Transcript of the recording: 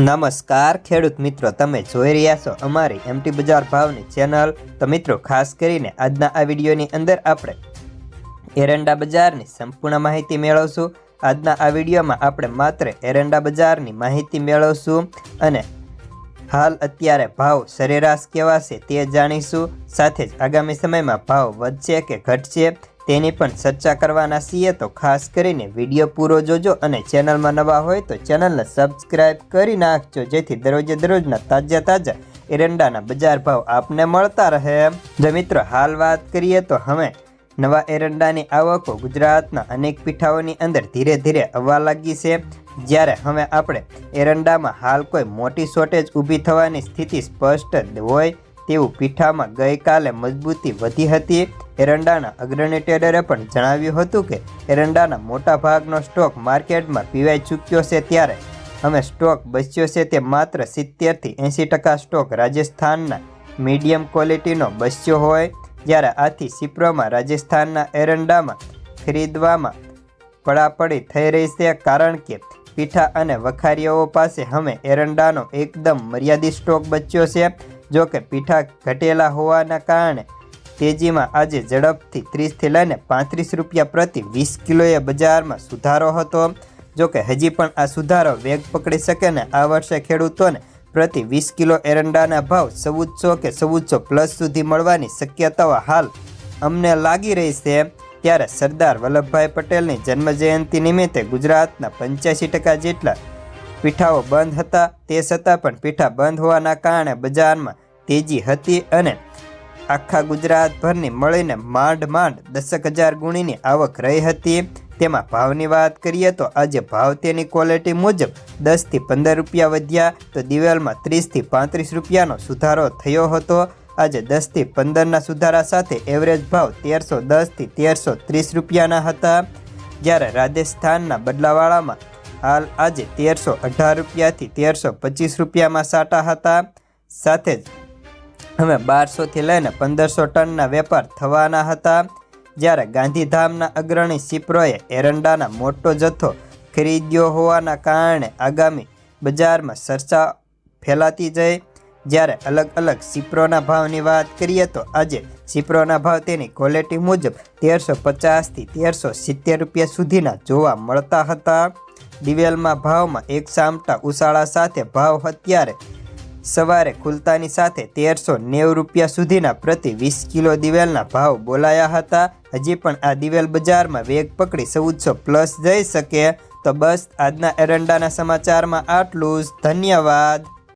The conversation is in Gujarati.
નમસ્કાર, ખેડૂત મિત્રો, તમે જોઈ રહ્યા છો અમારી એમટી બજાર ભાવની ચેનલ. તો મિત્રો, ખાસ કરીને આજના આ વિડીયોની અંદર આપણે એરંડા બજારની સંપૂર્ણ માહિતી મેળવશું. આજના આ વિડીયોમાં આપણે માત્ર એરંડા બજારની માહિતી મેળવશું અને હાલ અત્યારે ભાવ સરેરાશ કેવા છે તે જાણીશું. સાથે જ આગામી સમયમાં ભાવ વધશે કે ઘટશે તેની પણ ચર્ચા કરવાના છીએ. તો ખાસ કરીને વીડિયો પૂરો જોજો અને ચેનલમાં નવા હોય તો ચેનલને સબસ્ક્રાઇબ કરી નાખજો. જેથી દરરોજે દરરોજના તાજા તાજા એરંડાના બજાર ભાવ આપને મળતા રહે. જો મિત્રો, હાલ વાત કરીએ તો હવે નવા એરંડાની આવકો ગુજરાતના અનેક પીઠાઓની અંદર ધીરે ધીરે આવવા લાગી છે. જ્યારે હવે આપણે એરંડામાં હાલ કોઈ મોટી શોર્ટેજ ઊભી થવાની સ્થિતિ સ્પષ્ટ હોય તેવું પીઠામાં ગઈકાલે મજબૂતી વધી હતી. એરંડાના અગ્રણી ટ્રેડરે પણ જણાવ્યું હતું કે એરંડાના મોટા ભાગનો સ્ટોક માર્કેટમાં પીવાઈ ચૂક્યો છે ત્યારે અમે સ્ટોક બચ્યો છે તે માત્ર સિત્તેરથી એંસી ટકા સ્ટોક રાજસ્થાનના મીડિયમ ક્વોલિટીનો બચ્યો હોય જ્યારે આથી સિપ્રોમાં રાજસ્થાનના એરંડામાં ખરીદવામાં પડાપડી થઈ રહી છે કારણ કે પીઠા અને વખારીઓ પાસે હવે એરંડાનો એકદમ મર્યાદિત સ્ટોક બચ્યો છે. જો કે પીઠા ઘટેલા હોવાના કારણે તેજીમાં આજે ઝડપથી ત્રીસથી લઈને પાંત્રીસ રૂપિયા પ્રતિ વીસ કિલોએ બજારમાં સુધારો હતો. જો કે હજી પણ આ સુધારો વેગ પકડી શકે ને આ વર્ષે ખેડૂતોને પ્રતિ વીસ કિલો એરંડાના ભાવ ચૌદસો કે ચૌદસો પ્લસ સુધી મળવાની શક્યતાઓ હાલ અમને લાગી રહી છે. ત્યારે સરદાર વલ્લભભાઈ પટેલની જન્મજયંતિ નિમિત્તે ગુજરાતના પંચ્યાસી ટકા જેટલા પીઠાઓ બંધ હતા. તે છતાં પણ પીઠા બંધ હોવાના કારણે બજારમાં તેજી હતી અને આખા ગુજરાતભરની મળીને માંડ માંડ દસક હજાર ગુણીની આવક રહી હતી. તેમાં ભાવની વાત કરીએ તો આજે ભાવ તેની ક્વોલિટી મુજબ દસથી પંદર રૂપિયા વધ્યા તો દિવેલમાં ત્રીસથી પાંત્રીસ રૂપિયાનો સુધારો થયો હતો. આજે દસથી પંદરના સુધારા સાથે એવરેજ ભાવ તેરસો દસથી તેરસો ત્રીસ રૂપિયાના હતા. જ્યારે રાજસ્થાનના બદલાવાળામાં હાલ આજે તેરસો અઢાર રૂપિયાથી તેરસો પચીસ રૂપિયામાં સાટા હતા. સાથે જ હવે બારસોથી લઈને પંદરસો ટનના વેપાર થવાના હતા. જ્યારે ગાંધીધામના અગ્રણી સિપ્રોએ એરંડાના મોટો જથ્થો ખરીદ્યો હોવાના કારણે આગામી બજારમાં ચર્ચા ફેલાતી જઈ. જ્યારે અલગ અલગ સિપ્રોના ભાવની વાત કરીએ તો આજે સિપ્રોના ભાવ તેની ક્વોલિટી મુજબ તેરસો પચાસથી તેરસો સિત્તેર રૂપિયા સુધીના જોવા મળતા હતા. દિવેલમાં ભાવમાં એક સામટા ઉછાળા સાથે ભાવ અત્યારે સવારે ખુલતાની સાથે તેરસો નેવું રૂપિયા સુધીના પ્રતિ વીસ કિલો દિવેલના ભાવ બોલાયા હતા. હજી પણ આ દિવેલ બજારમાં વેગ પકડી ચૌદસો પ્લસ જઈ શકે. તો બસ આજના એરંડાના સમાચારમાં આટલું જ. ધન્યવાદ.